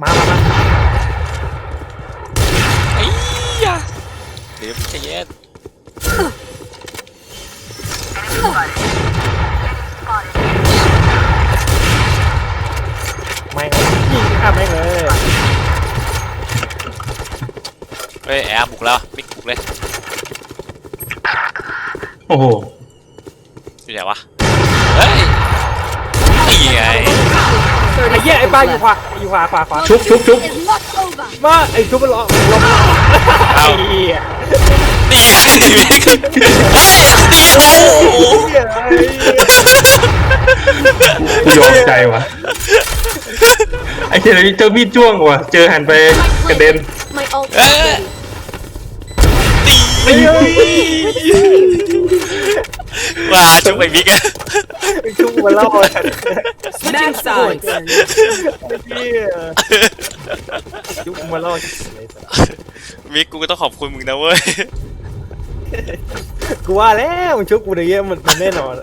มามามาไอ้ยะเดี๋ยวใจเย็นไม่งยิงข้ามไม่งเลยเฮ้ยแอร์บุกแล้วมิกบุกเลยโอ้โหอยู่ไหนวะเฮ้ย เหี้ยไอ้บ้าอยู่ขวาอยู่ขวาขวาขวาชุบชุบชุบ is not over. มาไอ้ชุบมันล้อล้มไอ้เหี้ยนี่ไงมิกเฮ้ยนี่โอ้โหเหี้ยไอ้เหี้ยกูยอมใจวะไอ้เหี้ยเจอมีดจ้วงว่ะเจอหันไปกระเด็น My ult เอ้ย is ready. ตีว่าจุ๊บไอ้มิกอะไอ้ ชุบมันล่อไอ้ Match sides. เหี้ยชุบมันล่อมิกกูก็ต้องขอบคุณมึงนะเว้ย กูว่าแล้วมันชุบกูในเงี้ยมันมันแน่นอน